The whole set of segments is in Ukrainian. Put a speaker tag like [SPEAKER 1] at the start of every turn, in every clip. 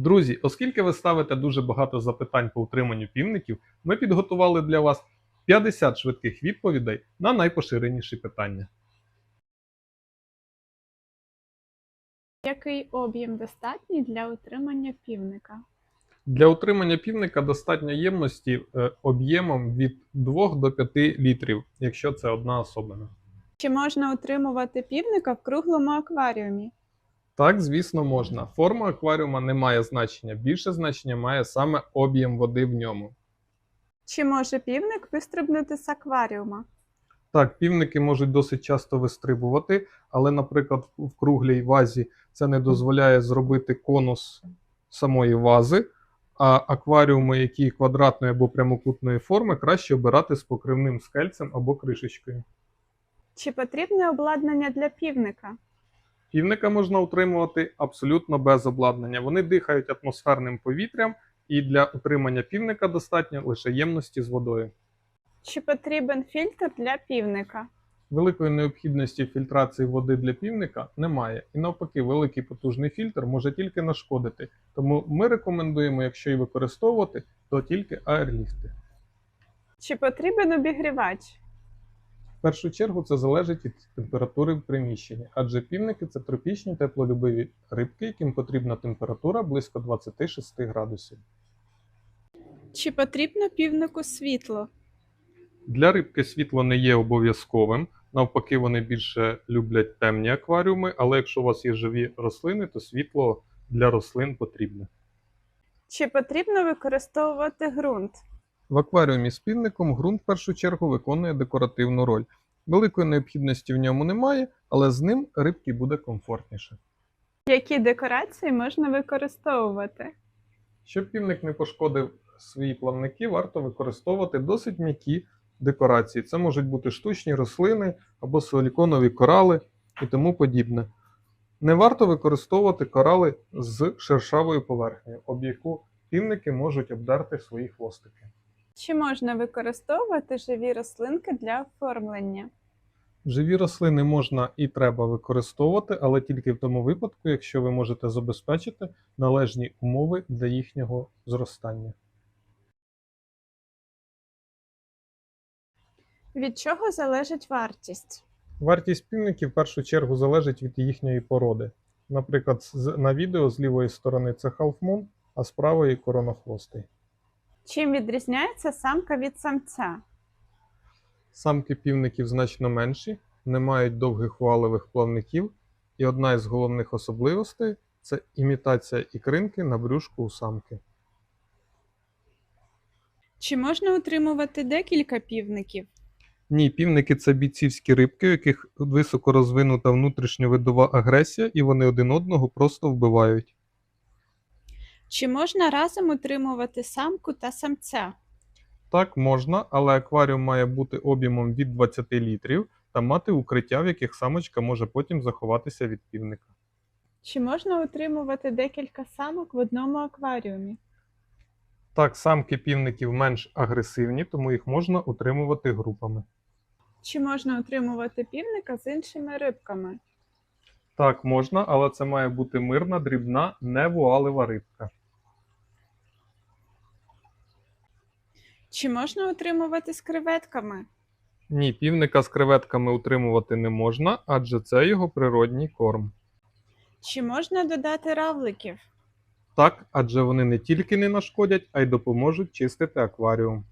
[SPEAKER 1] Друзі, оскільки ви ставите дуже багато запитань по утриманню півників, ми підготували для вас 50 швидких відповідей на найпоширеніші питання.
[SPEAKER 2] Який об'єм достатній для утримання півника?
[SPEAKER 1] Для утримання півника достатньо ємності е, об'ємом від 2 до 5 літрів, якщо це одна особина.
[SPEAKER 2] Чи можна утримувати півника в круглому акваріумі?
[SPEAKER 1] Так, звісно, можна. Форма акваріума не має значення. Більше значення має саме об'єм води в ньому.
[SPEAKER 2] Чи може півник вистрибнути з акваріума?
[SPEAKER 1] Так, півники можуть досить часто вистрибувати, але, наприклад, в круглій вазі це не дозволяє зробити конус самої вази, а акваріуми, які квадратної або прямокутної форми, краще обирати з покривним скельцем або кришечкою.
[SPEAKER 2] Чи потрібне обладнання для півника?
[SPEAKER 1] Півника можна утримувати абсолютно без обладнання. Вони дихають атмосферним повітрям, і для утримання півника достатньо лише ємності з водою.
[SPEAKER 2] Чи потрібен фільтр для півника?
[SPEAKER 1] Великої необхідності фільтрації води для півника немає, і навпаки, великий потужний фільтр може тільки нашкодити. Тому ми рекомендуємо, якщо і використовувати, то тільки аерліфти.
[SPEAKER 2] Чи потрібен обігрівач?
[SPEAKER 1] В першу чергу це залежить від температури в приміщенні, адже півники це тропічні теплолюбиві рибки, яким потрібна температура близько 26 градусів.
[SPEAKER 2] Чи потрібно півнику світло?
[SPEAKER 1] Для рибки світло не є обов'язковим. Навпаки, вони більше люблять темні акваріуми, але якщо у вас є живі рослини, то світло для рослин потрібне.
[SPEAKER 2] Чи потрібно використовувати ґрунт?
[SPEAKER 1] В акваріумі з півником ґрунт в першу чергу виконує декоративну роль. Великої необхідності в ньому немає, але з ним рибці буде комфортніше.
[SPEAKER 2] Які декорації можна використовувати?
[SPEAKER 1] Щоб півник не пошкодив свої плавники, варто використовувати досить м'які декорації. Це можуть бути штучні рослини або силіконові корали і тому подібне. Не варто використовувати корали з шершавою поверхнею, об яку півники можуть обдерти свої хвостики.
[SPEAKER 2] Чи можна використовувати живі рослинки для оформлення?
[SPEAKER 1] Живі рослини можна і треба використовувати, але тільки в тому випадку, якщо ви можете забезпечити належні умови для їхнього зростання.
[SPEAKER 2] Від чого залежить вартість?
[SPEAKER 1] Вартість півників в першу чергу залежить від їхньої породи. Наприклад, з- на відео з лівої сторони це халфмон, а з правої коронохвостий.
[SPEAKER 2] Чим відрізняється самка від самця?
[SPEAKER 1] Самки півників значно менші, не мають довгих валових плавників, і одна із головних особливостей це імітація ікринки на брюшку у самки.
[SPEAKER 2] Чи можна утримувати декілька півників?
[SPEAKER 1] Ні, півники це бійцівські рибки, у яких високо розвинута внутрішньовидова агресія, і вони один одного просто вбивають.
[SPEAKER 2] Чи можна разом утримувати самку та самця?
[SPEAKER 1] Так можна, але акваріум має бути об'ємом від 20 літрів та мати укриття, в яких самочка може потім заховатися від півника.
[SPEAKER 2] Чи можна утримувати декілька самок в одному акваріумі?
[SPEAKER 1] Так, самки півників менш агресивні, тому їх можна утримувати групами.
[SPEAKER 2] Чи можна утримувати півника з іншими рибками?
[SPEAKER 1] Так, можна, але це має бути мирна, дрібна, невуалева рибка.
[SPEAKER 2] Чи можна утримувати з креветками?
[SPEAKER 1] Ні, півника з креветками утримувати не можна, адже це його природній корм.
[SPEAKER 2] Чи можна додати равликів?
[SPEAKER 1] Так, адже вони не тільки не нашкодять, а й допоможуть чистити акваріум.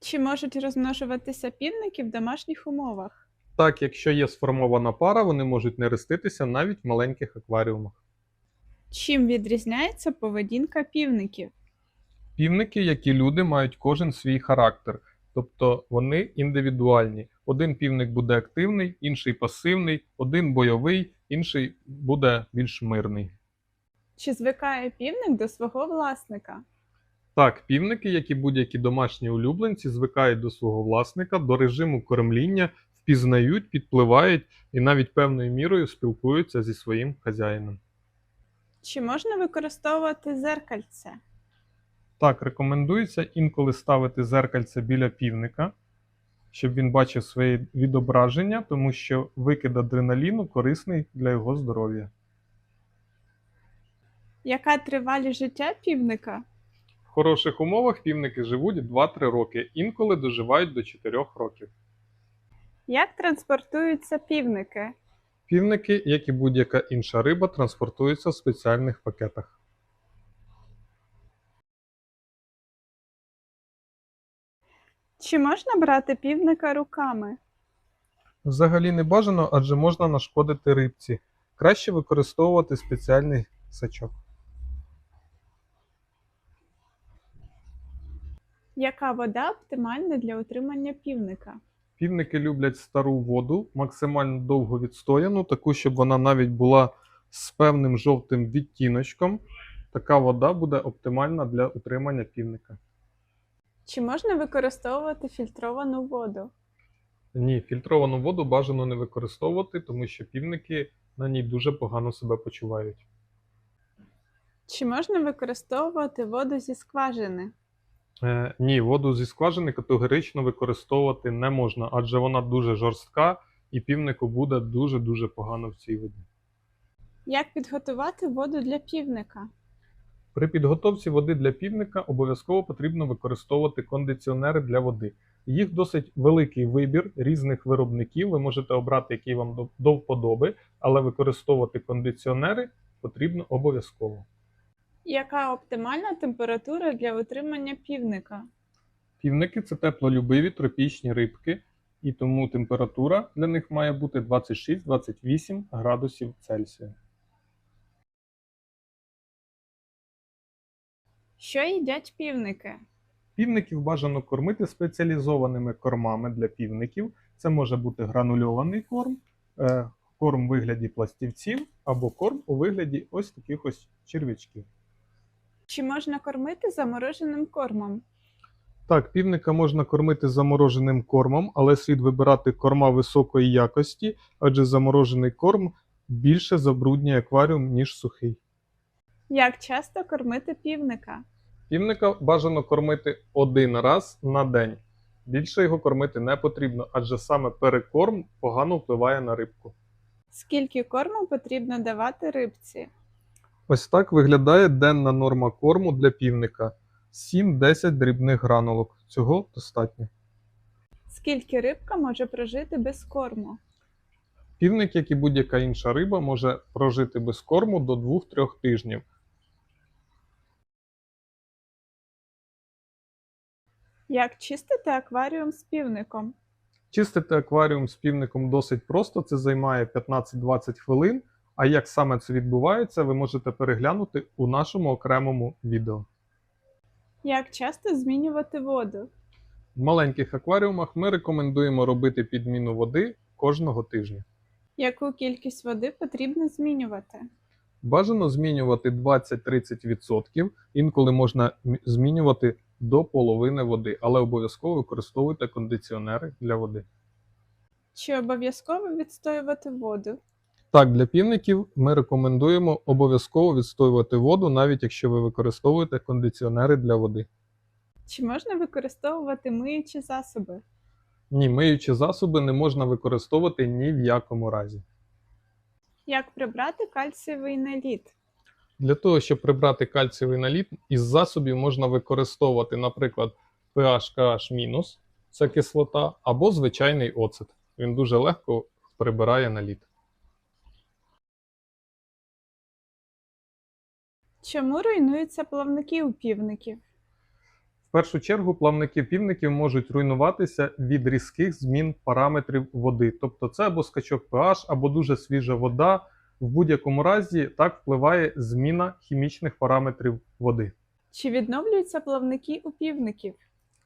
[SPEAKER 2] Чи можуть розмножуватися півники в домашніх умовах?
[SPEAKER 1] Так, якщо є сформована пара, вони можуть не реститися навіть в маленьких акваріумах.
[SPEAKER 2] Чим відрізняється поведінка півників?
[SPEAKER 1] Півники, як і люди, мають кожен свій характер, тобто вони індивідуальні. Один півник буде активний, інший пасивний, один бойовий, інший буде більш мирний.
[SPEAKER 2] Чи звикає півник до свого власника?
[SPEAKER 1] Так, півники, як і будь-які домашні улюбленці, звикають до свого власника, до режиму кормління, впізнають, підпливають і навіть певною мірою спілкуються зі своїм хазяїном.
[SPEAKER 2] Чи можна використовувати зеркальце?
[SPEAKER 1] Так, рекомендується інколи ставити зеркальце біля півника, щоб він бачив своє відображення, тому що викид адреналіну корисний для його здоров'я.
[SPEAKER 2] Яка тривалість життя півника?
[SPEAKER 1] В хороших умовах півники живуть 2-3 роки, інколи доживають до 4 років.
[SPEAKER 2] Як транспортуються півники?
[SPEAKER 1] Півники, як і будь-яка інша риба, транспортуються в спеціальних пакетах.
[SPEAKER 2] Чи можна брати півника руками?
[SPEAKER 1] Взагалі не бажано, адже можна нашкодити рибці. Краще використовувати спеціальний сачок.
[SPEAKER 2] Яка вода оптимальна для утримання півника?
[SPEAKER 1] Півники люблять стару воду, максимально довго відстояну, таку, щоб вона навіть була з певним жовтим відтіночком. Така вода буде оптимальна для утримання півника.
[SPEAKER 2] Чи можна використовувати фільтровану воду?
[SPEAKER 1] Ні, фільтровану воду бажано не використовувати, тому що півники на ній дуже погано себе почувають.
[SPEAKER 2] Чи можна використовувати воду зі скважини?
[SPEAKER 1] Е, ні, воду зі скважини категорично використовувати не можна, адже вона дуже жорстка і півнику буде дуже-дуже погано в цій воді.
[SPEAKER 2] Як підготувати воду для півника?
[SPEAKER 1] При підготовці води для півника обов'язково потрібно використовувати кондиціонери для води. Їх досить великий вибір різних виробників. Ви можете обрати, який вам до- до вподоби, але використовувати кондиціонери потрібно обов'язково.
[SPEAKER 2] Яка оптимальна температура для утримання півника?
[SPEAKER 1] Півники це теплолюбиві тропічні рибки, і тому температура для них має бути 26-28 градусів Цельсія.
[SPEAKER 2] Що їдять півники?
[SPEAKER 1] Півників бажано кормити спеціалізованими кормами для півників. Це може бути гранульований корм, е, корм у вигляді пластівців або корм у вигляді ось таких ось черв'ячків.
[SPEAKER 2] Чи можна кормити замороженим кормом?
[SPEAKER 1] Так, півника можна кормити замороженим кормом, але слід вибирати корма високої якості, адже заморожений корм більше забруднює акваріум, ніж сухий.
[SPEAKER 2] Як часто кормити півника?
[SPEAKER 1] Півника бажано кормити один раз на день. Більше його кормити не потрібно, адже саме перекорм погано впливає на рибку.
[SPEAKER 2] Скільки корму потрібно давати рибці?
[SPEAKER 1] Ось так виглядає денна норма корму для півника 7-10 дрібних гранулок. Цього достатньо.
[SPEAKER 2] Скільки рибка може прожити без корму?
[SPEAKER 1] Півник, як і будь-яка інша риба, може прожити без корму до 2-3 тижнів.
[SPEAKER 2] Як чистити акваріум з півником?
[SPEAKER 1] Чистити акваріум з півником досить просто, це займає 15-20 хвилин. А як саме це відбувається, ви можете переглянути у нашому окремому відео.
[SPEAKER 2] Як часто змінювати воду?
[SPEAKER 1] В маленьких акваріумах ми рекомендуємо робити підміну води кожного тижня.
[SPEAKER 2] Яку кількість води потрібно змінювати?
[SPEAKER 1] Бажано змінювати 20-30%, інколи можна змінювати до половини води, але обов'язково використовуйте кондиціонери для води.
[SPEAKER 2] Чи обов'язково відстоювати воду?
[SPEAKER 1] Так, для півників ми рекомендуємо обов'язково відстоювати воду, навіть якщо ви використовуєте кондиціонери для води.
[SPEAKER 2] Чи можна використовувати миючі засоби?
[SPEAKER 1] Ні, миючі засоби не можна використовувати ні в якому разі.
[SPEAKER 2] Як прибрати кальцієвий наліт?
[SPEAKER 1] Для того, щоб прибрати кальцієвий наліт, із засобів можна використовувати, наприклад, pH KH-, це кислота, або звичайний оцет. Він дуже легко прибирає наліт.
[SPEAKER 2] Чому руйнуються плавники у півників?
[SPEAKER 1] В першу чергу плавники півників можуть руйнуватися від різких змін параметрів води. Тобто це або скачок pH, або дуже свіжа вода. В будь-якому разі так впливає зміна хімічних параметрів води.
[SPEAKER 2] Чи відновлюються плавники у півників?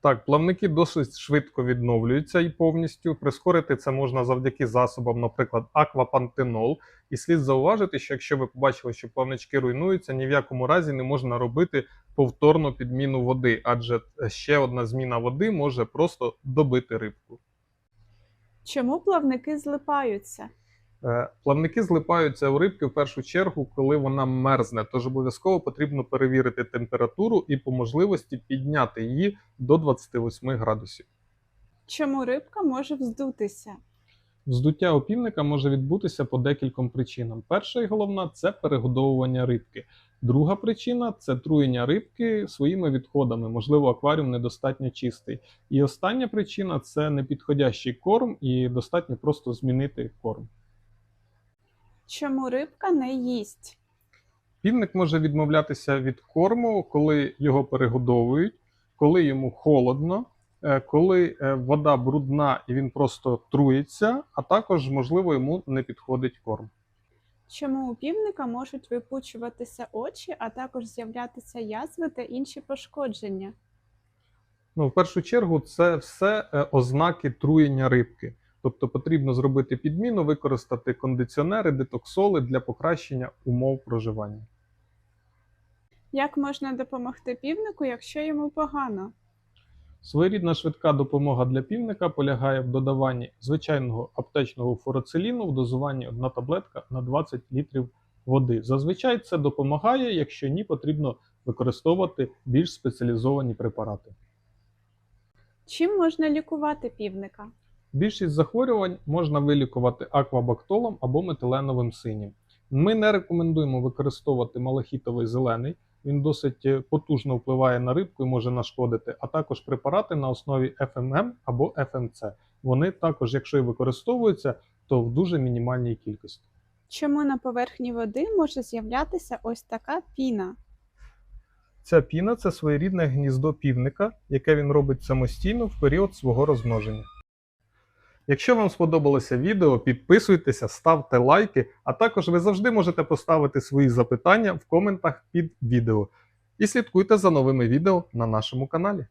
[SPEAKER 1] Так, плавники досить швидко відновлюються і повністю. Прискорити це можна завдяки засобам, наприклад, аквапантенол. І слід зауважити, що якщо ви побачили, що плавнички руйнуються, ні в якому разі не можна робити повторну підміну води, адже ще одна зміна води може просто добити рибку.
[SPEAKER 2] Чому плавники злипаються?
[SPEAKER 1] Е, Плавники злипаються у рибки в першу чергу, коли вона мерзне, тож обов'язково потрібно перевірити температуру і по можливості підняти її до 28 градусів.
[SPEAKER 2] Чому рибка може вздутися?
[SPEAKER 1] Вздуття опівника може відбутися по декільком причинам. Перша і головна це перегодовування рибки. Друга причина це труєння рибки своїми відходами, можливо, акваріум недостатньо чистий. І остання причина це непідходящий корм, і достатньо просто змінити корм.
[SPEAKER 2] Чому рибка не їсть?
[SPEAKER 1] Півник може відмовлятися від корму, коли його перегодовують, коли йому холодно, е, коли е, вода брудна і він просто труїться, а також, можливо, йому не підходить корм.
[SPEAKER 2] Чому у півника можуть випучуватися очі, а також з'являтися язви та інші пошкодження?
[SPEAKER 1] Ну, в першу чергу, це все е, ознаки труєння рибки. Тобто потрібно зробити підміну, використати кондиціонери, детоксоли для покращення умов проживання.
[SPEAKER 2] Як можна допомогти півнику, якщо йому погано?
[SPEAKER 1] Своєрідна швидка допомога для півника полягає в додаванні звичайного аптечного фуроциліну в дозуванні 1 таблетка на 20 літрів води. Зазвичай це допомагає, якщо ні, потрібно використовувати більш спеціалізовані препарати.
[SPEAKER 2] Чим можна лікувати півника?
[SPEAKER 1] Більшість захворювань можна вилікувати аквабактолом або метиленовим синім. Ми не рекомендуємо використовувати малахітовий зелений. Він досить е, потужно впливає на рибку і може нашкодити, а також препарати на основі FMM або FMC. Вони також, якщо і використовуються, то в дуже мінімальній кількості.
[SPEAKER 2] Чому на поверхні води може з'являтися ось така піна?
[SPEAKER 1] Ця піна це своєрідне гніздо півника, яке він робить самостійно в період свого розмноження. Якщо вам сподобалося відео, підписуйтеся, ставте лайки, а також ви завжди можете поставити свої запитання в коментах під відео. І слідкуйте за новими відео на нашому каналі.